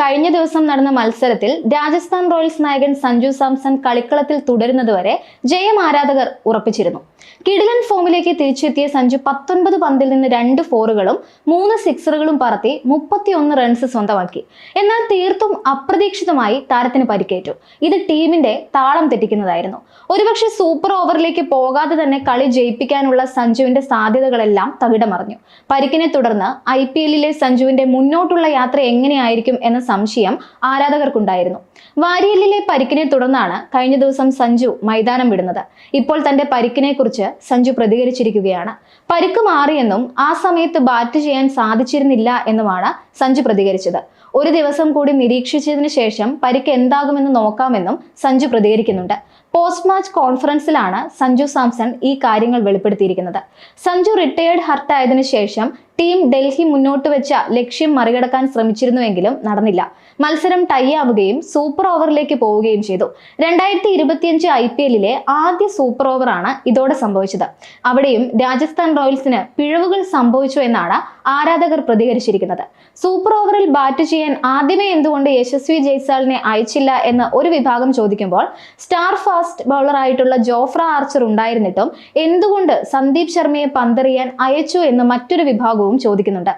കഴിഞ്ഞ ദിവസം നടന്ന മത്സരത്തിൽ രാജസ്ഥാൻ റോയൽസ് നായകൻ സഞ്ജു സാംസൺ കളിക്കളത്തിൽ തുടരുന്നതുവരെ ജയം ആരാധകർ ഉറപ്പിച്ചിരുന്നു. കിടിലൻ ഫോമിലേക്ക് തിരിച്ചെത്തിയ സഞ്ജു പത്തൊൻപത് പന്തിൽ നിന്ന് രണ്ട് ഫോറുകളും മൂന്ന് സിക്സറുകളും പറത്തി മുപ്പത്തിയൊന്ന് റൺസ് സ്വന്തമാക്കി. എന്നാൽ തീർത്തും അപ്രതീക്ഷിതമായി താരത്തിന് പരിക്കേറ്റു. ഇത് ടീമിന്റെ താളം തെറ്റിക്കുന്നതായിരുന്നു. ഒരുപക്ഷെ സൂപ്പർ ഓവറിലേക്ക് പോകാതെ തന്നെ കളി ജയിപ്പിക്കാനുള്ള സഞ്ജുവിന്റെ സാധ്യതകളെല്ലാം തകിടമറിഞ്ഞു. പരിക്കിനെ തുടർന്ന് ഐ പി എല്ലിലെ സഞ്ജുവിന്റെ മുന്നോട്ടുള്ള യാത്ര എങ്ങനെയായിരിക്കും എന്ന സംശയം ആരാധകർക്കുണ്ടായിരുന്നു. വാരിയലിലെ പരിക്കിനെ തുടർന്നാണ് കഴിഞ്ഞ ദിവസം സഞ്ജു മൈതാനം വിടുന്നത്. ഇപ്പോൾ തന്റെ പരിക്കിനെ കുറിച്ച് സഞ്ജു പ്രതികരിച്ചിരിക്കുകയാണ്. പരിക്ക് മാറിയെന്നും ആ സമയത്ത് ബാറ്റ് ചെയ്യാൻ സാധിച്ചിരുന്നില്ല എന്നുമാണ് സഞ്ജു പ്രതികരിച്ചത്. ഒരു ദിവസം കൂടി നിരീക്ഷിച്ചതിന് ശേഷം പരിക്ക് എന്താകുമെന്ന് നോക്കാമെന്നും സഞ്ജു പ്രതികരിക്കുന്നുണ്ട്. പോസ്റ്റ് മാച്ച് കോൺഫറൻസിലാണ് സഞ്ജു സാംസൺ ഈ കാര്യങ്ങൾ വെളിപ്പെടുത്തിയിരിക്കുന്നത്. സഞ്ജു റിട്ടയേർഡ് ഹർട്ടായതിനു ശേഷം ടീം ഡൽഹി മുന്നോട്ട് വെച്ച ലക്ഷ്യം മറികടക്കാൻ ശ്രമിച്ചിരുന്നുവെങ്കിലും നടന്നില്ല. മത്സരം ടൈ ആവുകയും സൂപ്പർ ഓവറിലേക്ക് പോവുകയും ചെയ്തു. രണ്ടായിരത്തി ഇരുപത്തിയഞ്ച് ഐ പി എല്ലിലെ ആദ്യ സൂപ്പർ ഓവറാണ് ഇതോടെ സംഭവിച്ചത്. അവിടെയും രാജസ്ഥാൻ റോയൽസിന് പിഴവുകൾ സംഭവിച്ചു എന്നാണ് ആരാധകർ പ്രതികരിച്ചിരിക്കുന്നത്. സൂപ്പർ ഓവറിൽ ബാറ്റ് ചെയ്യാൻ ആദ്യമേ എന്തുകൊണ്ട് യശസ്വി ജയ്സാളിനെ അയച്ചില്ല എന്ന് ഒരു വിഭാഗം ചോദിക്കുമ്പോൾ സ്റ്റാർ ഫാസ്റ്റ് ബൗളറായിട്ടുള്ള ജോഫ്ര ആർച്ചർ ഉണ്ടായിരുന്നിട്ടും എന്തുകൊണ്ട് സന്ദീപ് ശർമ്മയെ പന്തെറിയാൻ അയച്ചു എന്ന് മറ്റൊരു വിഭാഗവും ചോദിക്കുന്നുണ്ട്.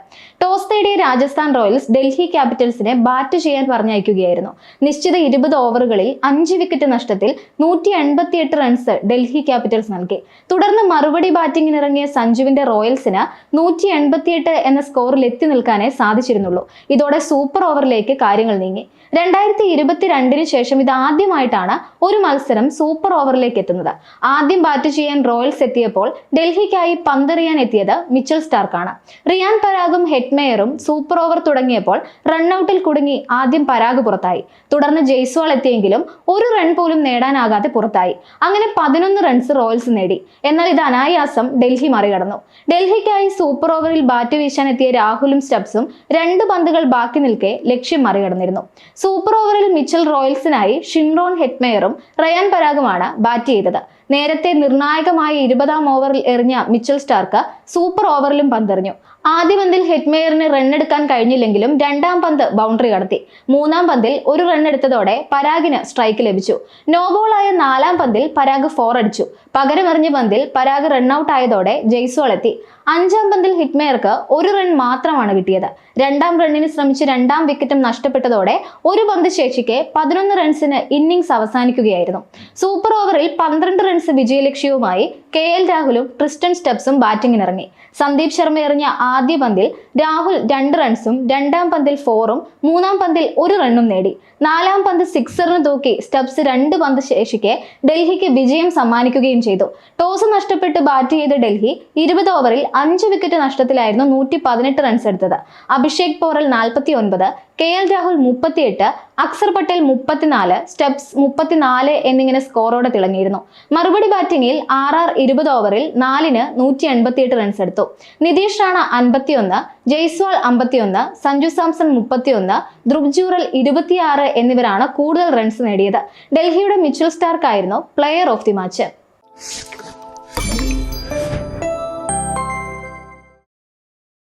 ടോസ് നേടിയ രാജസ്ഥാൻ റോയൽസ് ഡൽഹി ക്യാപിറ്റൽസിനെ ബാറ്റ് ചെയ്യാൻ പറഞ്ഞയക്കുകയായിരുന്നു. നിശ്ചിത ഇരുപത് ഓവറുകളിൽ അഞ്ച് വിക്കറ്റ് നഷ്ടത്തിൽ നൂറ്റി എൺപത്തിയെട്ട് റൺസ് ഡൽഹി ക്യാപിറ്റൽസ് നൽകി. തുടർന്ന് മറുപടി ബാറ്റിംഗിനിറങ്ങിയ സഞ്ജുവിന്റെ റോയൽസിന് നൂറ്റി എൺപത്തിയെട്ട് എന്ന സ്കോറിൽ എത്തി നിൽക്കാനേ സാധിച്ചിരുന്നുള്ളൂ. ഇതോടെ സൂപ്പർ ഓവറിലേക്ക് കാര്യങ്ങൾ നീങ്ങി. രണ്ടായിരത്തി ഇരുപത്തിരണ്ടിന് ശേഷം ഇത് ആദ്യമായിട്ടാണ് ഒരു മത്സരം സൂപ്പർ ഓവറിലേക്ക് എത്തുന്നത്. ആദ്യം ബാറ്റ് ചെയ്യാൻ റോയൽസ് എത്തിയപ്പോൾ ഡൽഹിക്കായി പന്തെറിയാൻ എത്തിയത് മിച്ചൽ സ്റ്റാർക്കാണ്. റിയാൻ പരാഗും ഹെഡ്മേയറും സൂപ്പർ ഓവർ തുടങ്ങിയപ്പോൾ റൺഔട്ടിൽ കുടുങ്ങി ആദ്യം പരാഗ് പുറത്തായി. തുടർന്ന് ജയ്സ്വാൾ എത്തിയെങ്കിലും ഒരു റൺ പോലും നേടാനാകാതെ പുറത്തായി. അങ്ങനെ പതിനൊന്ന് റൺസ് റോയൽസ് നേടി. എന്നാൽ ഇത് അനായാസം ഡൽഹി മറികടന്നു. ഡൽഹിക്കായി സൂപ്പർ ഓവറിൽ ബാറ്റ് വീശാൻ എത്തിയ രാഹുലും സ്റ്റബ്സും രണ്ട് പന്തുകൾ ബാക്കി നിൽക്കെ ലക്ഷ്യം മറികടന്നിരുന്നു. സൂപ്പർ ഓവറിൽ മിച്ചൽ റോയൽസിനായി ഷിംറോൺ ഹെഡ്മേയറും റയാൻ പരാഗുമാണ് ബാറ്റ് ചെയ്തത്. നേരത്തെ നിർണായകമായ ഇരുപതാം ഓവറിൽ എറിഞ്ഞ മിച്ചൽ സ്റ്റാർക്ക് സൂപ്പർ ഓവറിലും പന്തെറിഞ്ഞു. ആദ്യ പന്തിൽ ഹെറ്റ്മെയറിന് റണ്ണെടുക്കാൻ കഴിഞ്ഞില്ലെങ്കിലും രണ്ടാം പന്ത് ബൗണ്ടറി കടത്തി. മൂന്നാം പന്തിൽ ഒരു റണ്ണെടുത്തതോടെ പരാഗിന് സ്ട്രൈക്ക് ലഭിച്ചു. നോബോളായ നാലാം പന്തിൽ പരാഗ് ഫോർ അടിച്ചു. പകരമെറിഞ്ഞ പന്തിൽ പരാഗ് റണ്ണൌട്ട് ആയതോടെ ജയ്സോൾ എത്തി. അഞ്ചാം പന്തിൽ ഹിറ്റ്മെയർക്ക് ഒരു റൺ മാത്രമാണ് കിട്ടിയത്. രണ്ടാം റണ്ണിന് ശ്രമിച്ച് രണ്ടാം വിക്കറ്റും നഷ്ടപ്പെട്ടതോടെ ഒരു പന്ത് ശേഷിക്കെ പതിനൊന്ന് റൺസിന് ഇന്നിംഗ്സ് അവസാനിക്കുകയായിരുന്നു. സൂപ്പർ ഓവറിൽ പന്ത്രണ്ട് റൺസ് വിജയലക്ഷ്യവുമായി കെ എൽ രാഹുലും ട്രിസ്റ്റൻ സ്റ്റെപ്സും ബാറ്റിംഗിനിറങ്ങി സന്ദീപ് ശർമ്മ എറിഞ്ഞ ആദ്യ പന്തിൽ രാഹുൽ രണ്ട് റൺസും രണ്ടാം പന്തിൽ ഫോറും മൂന്നാം പന്തിൽ ഒരു റണ്ണും നേടി. നാലാം പന്ത് സിക്സറിന് തൂക്കി സ്റ്റെപ്സ് രണ്ട് പന്ത് ശേഷിക്കെ ഡൽഹിക്ക് വിജയം സമ്മാനിക്കുകയും ചെയ്തു. ടോസ് നഷ്ടപ്പെട്ട് ബാറ്റ് ചെയ്ത ഡൽഹി ഇരുപത് ഓവറിൽ അഞ്ച് വിക്കറ്റ് നഷ്ടത്തിലായിരുന്നു നൂറ്റി പതിനെട്ട് റൺസ് എടുത്തത്. അഭിഷേക് പോറൽ നാൽപ്പത്തി ഒൻപത് കെ എൽ രാഹുൽ മുപ്പത്തിയെട്ട് അക്സർ പട്ടേൽ മുപ്പത്തിനാല് സ്റ്റെപ്സ് മുപ്പത്തിനാല് എന്നിങ്ങനെ സ്കോറോടെ തിളങ്ങിയിരുന്നു. മറുപടി ബാറ്റിംഗിൽ ആർ ആർ ഇരുപത് ഓവറിൽ നാലിന് നൂറ്റി എൺപത്തിയെട്ട് റൺസ് എടുത്തു. നിതീഷ് റാണ അൻപത്തിയൊന്ന് ജയ്സ്വാൾ അമ്പത്തിയൊന്ന് സഞ്ജു സാംസൺ മുപ്പത്തിയൊന്ന് ധ്രുവ് ജൂറൽ ഇരുപത്തിയാറ് എന്നിവരാണ് കൂടുതൽ റൺസ് നേടിയത്. ഡൽഹിയുടെ മിച്ചൽ സ്റ്റാർക്കായിരുന്നു പ്ലെയർ ഓഫ് ദി മാച്ച്